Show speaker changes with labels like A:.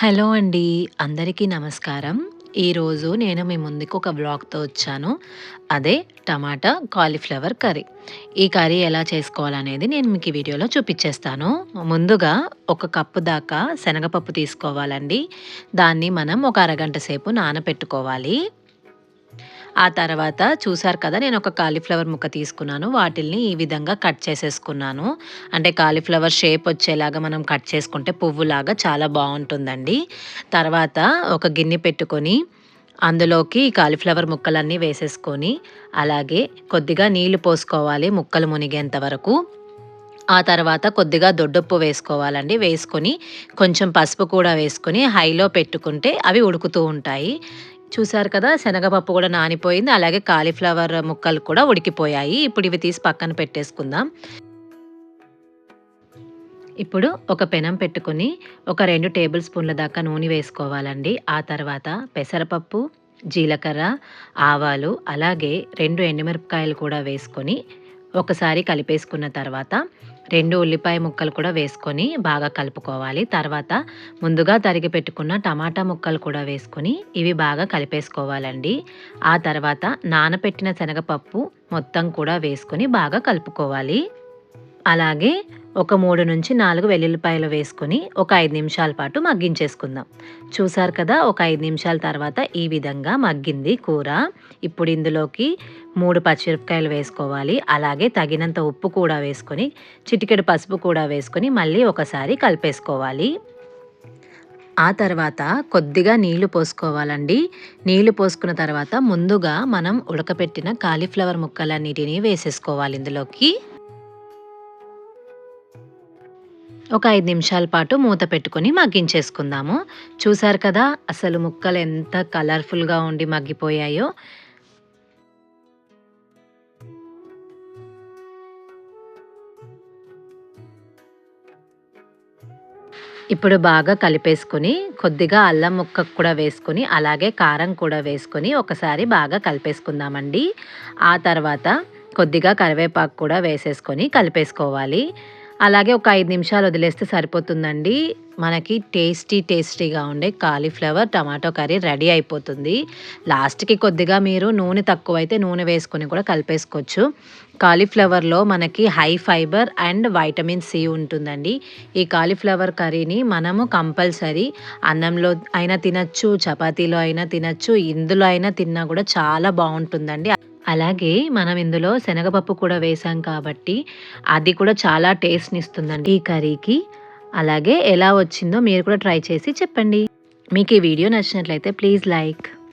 A: Hello అండి అందరికీ నమస్కారం. ఈరోజు నేను మీ ముందుకు ఒక బ్లాగ్తో వచ్చాను. అదే టమాటా కాలీఫ్లవర్ కర్రీ. ఈ కర్రీ ఎలా చేసుకోవాలనేది నేను మీకు ఈ వీడియోలో చూపించేస్తాను. ముందుగా ఒక కప్పు దాకా శనగపప్పు తీసుకోవాలండి. దాన్ని మనం ఒక అరగంట సేపు నానపెట్టుకోవాలి. ఆ తర్వాత చూసారు కదా నేను ఒక కాలీఫ్లవర్ ముక్క తీసుకున్నాను. వాటిల్ని ఈ విధంగా కట్ చేసేసుకున్నాను. అంటే కాలీఫ్లవర్ షేప్ వచ్చేలాగా మనం కట్ చేసుకుంటే పువ్వులాగా చాలా బాగుంటుందండి. తర్వాత ఒక గిన్నె పెట్టుకొని అందులోకి కాలీఫ్లవర్ ముక్కలన్నీ వేసేసుకొని అలాగే కొద్దిగా నీళ్ళు పోసుకోవాలి ముక్కలు మునిగేంత వరకు. ఆ తర్వాత కొద్దిగా దొడ్డప్పు వేసుకోవాలండి. వేసుకొని కొంచెం పసుపు కూడా వేసుకొని హైలో పెట్టుకుంటే అవి ఉడుకుతూ ఉంటాయి. చూసారు కదా శనగపప్పు కూడా నానిపోయింది. అలాగే కాలీఫ్లవర్ ముక్కలు కూడా ఉడికిపోయాయి. ఇప్పుడు ఇవి తీసి పక్కన పెట్టేసుకుందాం. ఇప్పుడు ఒక పెనం పెట్టుకుని ఒక రెండు టేబుల్ స్పూన్ల దాకా నూనె వేసుకోవాలండి. ఆ తర్వాత పెసరపప్పు జీలకర్ర ఆవాలు అలాగే రెండు ఎండుమిరపకాయలు కూడా వేసుకొని ఒకసారి కలిపేసుకున్న తర్వాత రెండు ఉల్లిపాయ ముక్కలు కూడా వేసుకొని బాగా కలుపుకోవాలి. తర్వాత ముందుగా తరిగి పెట్టుకున్న టమాటా ముక్కలు కూడా వేసుకొని ఇవి బాగా కలిపేసుకోవాలండి. ఆ తర్వాత నానపెట్టిన శనగపప్పు మొత్తం కూడా వేసుకొని బాగా కలుపుకోవాలి. అలాగే ఒక మూడు నుంచి నాలుగు వెల్లుల్లిపాయలు వేసుకొని ఒక ఐదు నిమిషాల పాటు మగ్గించేసుకుందాం. చూసారు కదా ఒక ఐదు నిమిషాల తర్వాత ఈ విధంగా మగ్గింది కూర. ఇప్పుడు ఇందులోకి మూడు పచ్చిమిరపకాయలు వేసుకోవాలి. అలాగే తగినంత ఉప్పు కూడా వేసుకొని చిటికెడు పసుపు కూడా వేసుకొని మళ్ళీ ఒకసారి కలిపేసుకోవాలి. ఆ తర్వాత కొద్దిగా నీళ్ళు పోసుకోవాలండి. నీళ్ళు పోసుకున్న తర్వాత ముందుగా మనం ఉడకపెట్టిన కాలీఫ్లవర్ ముక్కలన్నిటినీ వేసేసుకోవాలి ఇందులోకి. ఒక ఐదు నిమిషాల పాటు మూత పెట్టుకొని మగ్గించేసుకుందాము. చూసారు కదా అసలు ముక్కలు ఎంత కలర్ఫుల్గా ఉండి మగ్గిపోయాయో. ఇప్పుడు బాగా కలిపేసుకుని కొద్దిగా అల్లం ముక్క కూడా వేసుకొని అలాగే కారం కూడా వేసుకొని ఒకసారి బాగా కలిపేసుకుందామండి. ఆ తర్వాత కొద్దిగా కరివేపాకు కూడా వేసేసుకొని కలిపేసుకోవాలి. అలాగే ఒక ఐదు నిమిషాలు వదిలేస్తే సరిపోతుందండి. మనకి టేస్టీ టేస్టీగా ఉండే కాలీఫ్లవర్ టమాటో కర్రీ రెడీ అయిపోతుంది. లాస్ట్కి కొద్దిగా మీరు నూనె తక్కువైతే నూనె వేసుకొని కూడా కలిపేసుకోవచ్చు. కాలీఫ్లవర్లో మనకి high fibre and vitamin C ఉంటుందండి. ఈ కాలీఫ్లవర్ కర్రీని మనము కంపల్సరీ అన్నంలో అయినా తినచ్చు చపాతీలో అయినా తినచ్చు ఇందులో అయినా తిన్నా కూడా చాలా బాగుంటుందండి. అలాగే మనం ఇందులో శనగపప్పు కూడా వేసాం కాబట్టి అది కూడా చాలా టేస్ట్ని ఇస్తుందండి ఈ కర్రీకి అలాగే ఎలా వచ్చిందో మీరు కూడా ట్రై చేసి చెప్పండి. మీకు ఈ వీడియో నచ్చినట్లయితే ప్లీజ్ లైక్.